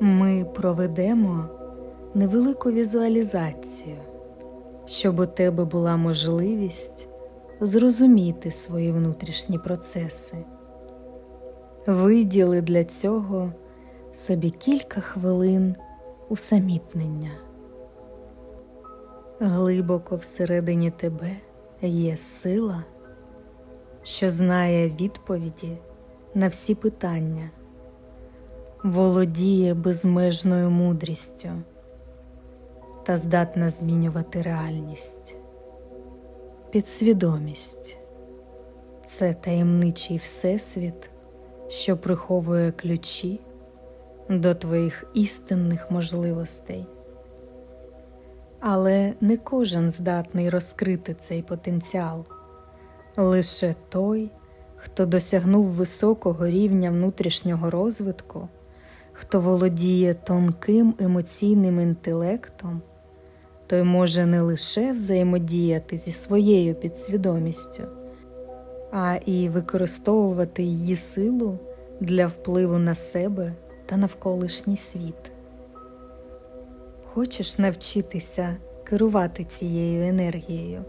Ми проведемо невелику візуалізацію, щоб у тебе була можливість зрозуміти свої внутрішні процеси. Виділи для цього собі кілька хвилин усамітнення. Глибоко всередині тебе є сила, що знає відповіді на всі питання, володіє безмежною мудрістю та здатна змінювати реальність. Підсвідомість це таємничий всесвіт, що приховує ключі до твоїх істинних можливостей. Але не кожен здатний розкрити цей потенціал. Лише той, хто досягнув високого рівня внутрішнього розвитку, хто володіє тонким емоційним інтелектом, той може не лише взаємодіяти зі своєю підсвідомістю, а і використовувати її силу для впливу на себе та навколишній світ. Хочеш навчитися керувати цією енергією?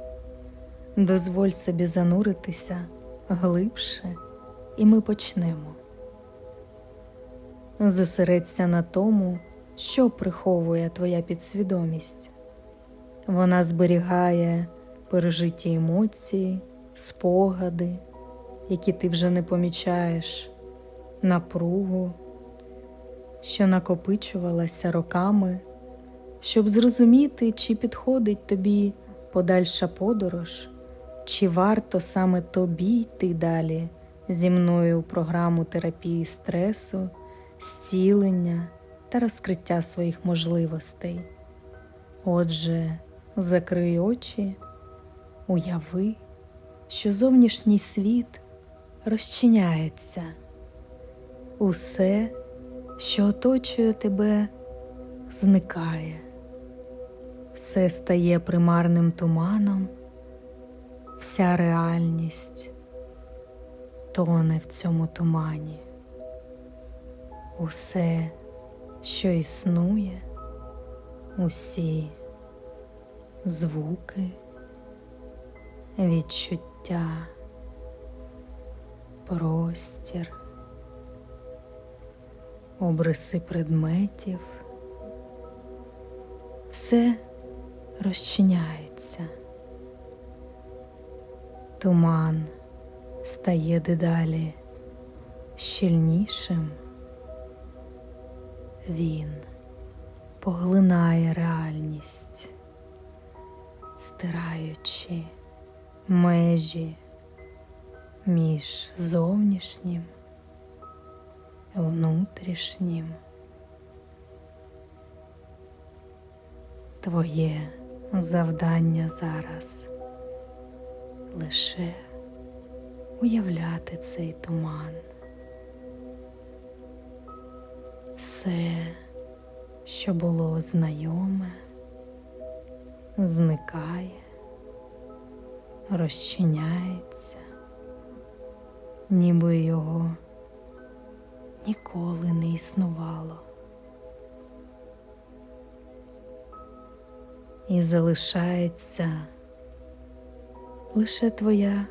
Дозволь собі зануритися глибше, і ми почнемо. Зосередься на тому, що приховує твоя підсвідомість. Вона зберігає пережиті емоції, спогади, які ти вже не помічаєш, напругу, що накопичувалася роками, щоб зрозуміти, чи підходить тобі подальша подорож, чи варто саме тобі йти далі зі мною у програму терапії стресу, зцілення та розкриття своїх можливостей. Отже, закрий очі, уяви, що зовнішній світ розчиняється. Усе, що оточує тебе, зникає, все стає примарним туманом, вся реальність тоне в цьому тумані. Усе, що існує, усі звуки, відчуття, простір, обриси предметів, все розчиняється. Туман стає дедалі щільнішим. Він поглинає реальність, стираючи межі між зовнішнім внутрішнім. Твоє завдання зараз лише уявляти цей туман. Все, що було знайоме, зникає, розчиняється, ніби його ніколи не існувало. І залишається лише твоя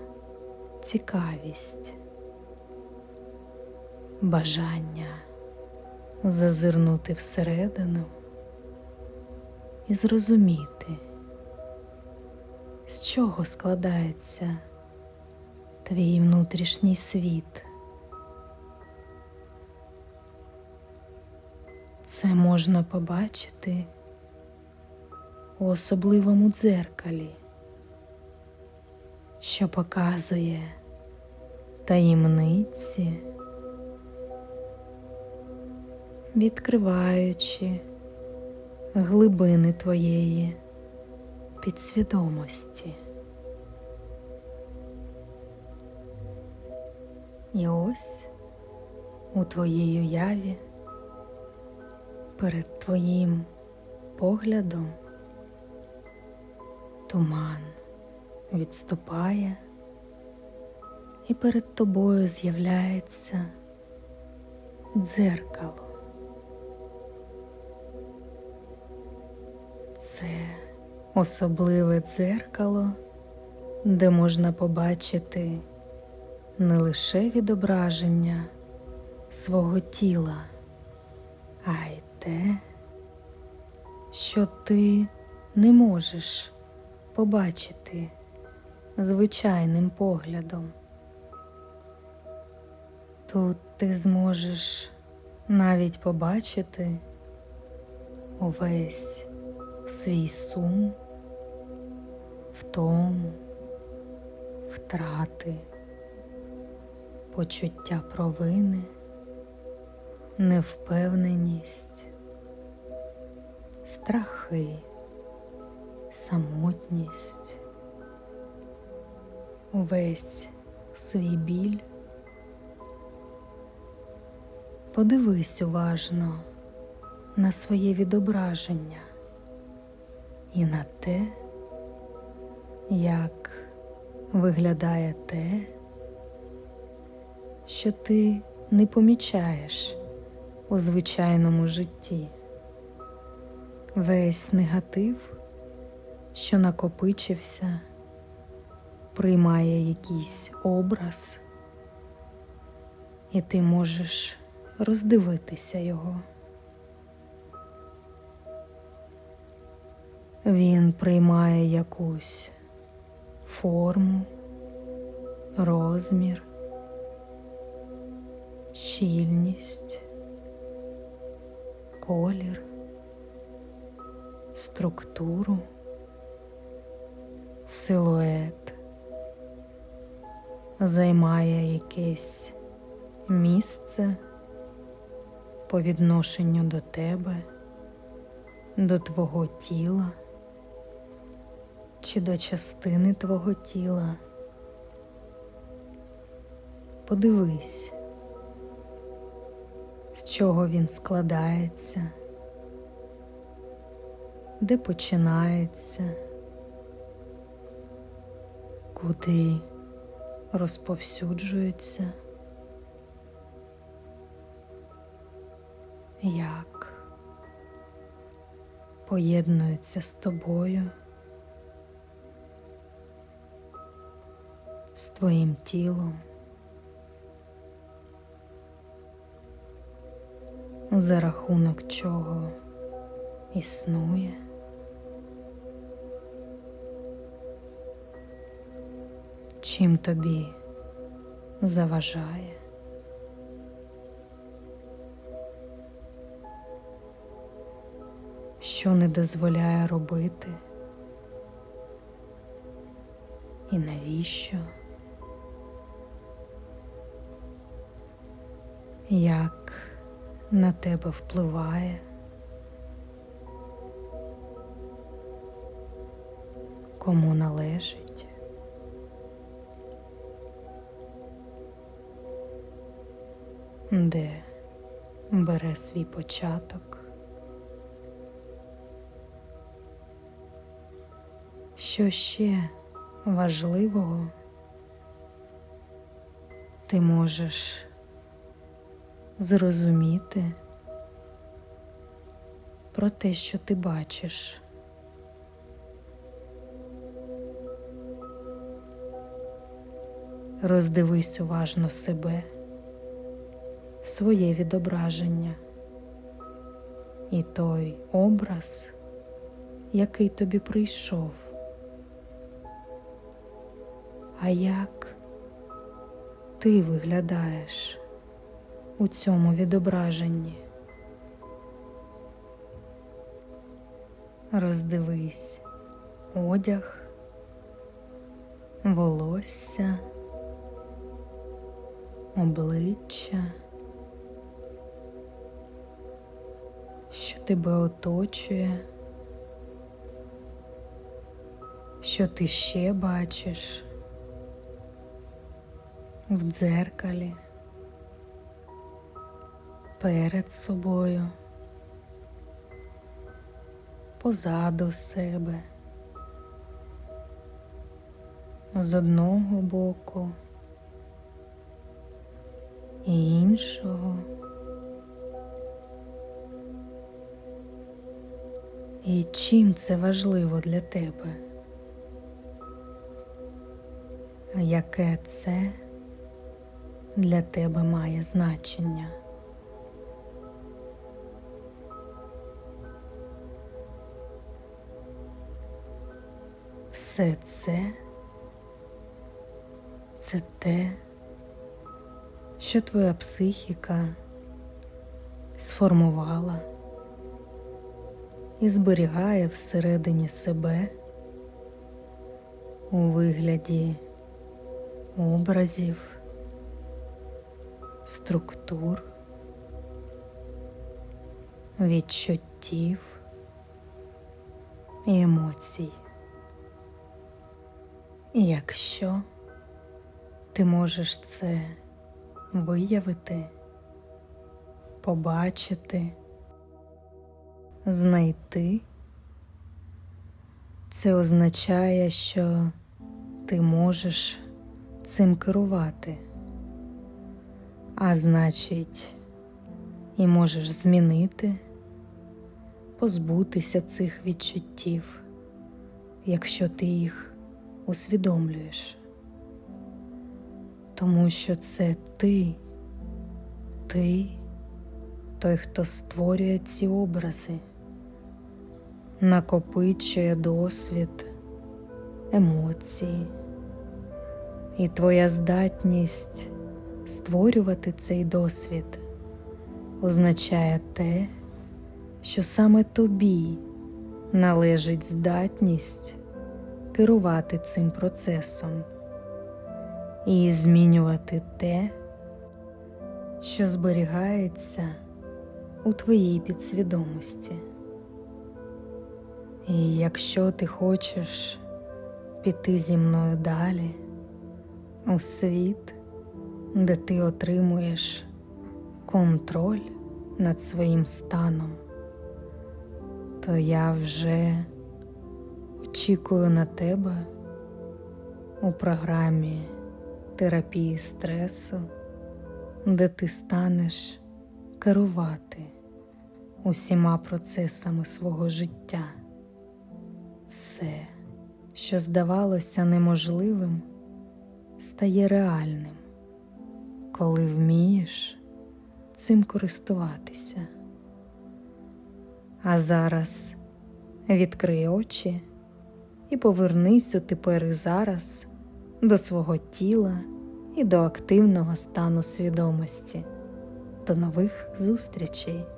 цікавість, бажання зазирнути всередину і зрозуміти, з чого складається твій внутрішній світ. Це можна побачити у особливому дзеркалі, що показує таємниці, відкриваючи глибини твоєї підсвідомості. І ось у твоїй уяві перед твоїм поглядом туман відступає, і перед тобою з'являється дзеркало, особливе дзеркало, де можна побачити не лише відображення свого тіла, а й те, що ти не можеш побачити звичайним поглядом. Тут ти зможеш навіть побачити увесь свій сум, втому, втрати, почуття провини, невпевненість, страхи, самотність, увесь свій біль. Подивись уважно на своє відображення і на те, як виглядає те, що ти не помічаєш у звичайному житті. Весь негатив, що накопичився, приймає якийсь образ, і ти можеш роздивитися його. Він приймає якусь форму, розмір, щільність, колір, структуру, силует, займає якесь місце по відношенню до тебе, до твого тіла чи до частини твого тіла. Подивись, з чого він складається, де починається, куди розповсюджується. як поєднуються з тобою, з твоїм тілом, за рахунок чого існує. Чим тобі заважає. що не дозволяє робити, і навіщо, як на тебе впливає, кому належить. Де бере свій початок. Що ще важливого ти можеш зрозуміти про те, що ти бачиш. Роздивись уважно себе, своє відображення і той образ, який тобі прийшов. А як ти виглядаєш у цьому відображенні? Роздивись одяг, волосся, обличчя, що тебе оточує, що ти ще бачиш в дзеркалі, перед собою, позаду себе, з одного боку і іншого. І чим це важливо для тебе? Яке це для тебе має значення? Все це це те, що твоя психіка сформувала і зберігає всередині себе у вигляді образів, структур, відчуттів і емоцій. І якщо ти можеш це виявити, побачити, знайти, це означає, що ти можеш цим керувати, а значить, і можеш змінити, позбутися цих відчуттів, якщо ти їх усвідомлюєш. Тому що це ти, ти той, хто створює ці образи, накопичує досвід, емоції, і твоя здатність створювати цей досвід означає те, що саме тобі належить здатність керувати цим процесом і змінювати те, що зберігається у твоїй підсвідомості. І якщо ти хочеш піти зі мною далі у світ, де ти отримуєш контроль над своїм станом, то я вже очікую на тебе у програмі терапії стресу, де ти станеш керувати усіма процесами свого життя. Все, що здавалося неможливим, стає реальним, коли вмієш цим користуватися. А зараз відкрий очі і повернись тепер і зараз до свого тіла і до активного стану свідомості. До нових зустрічей!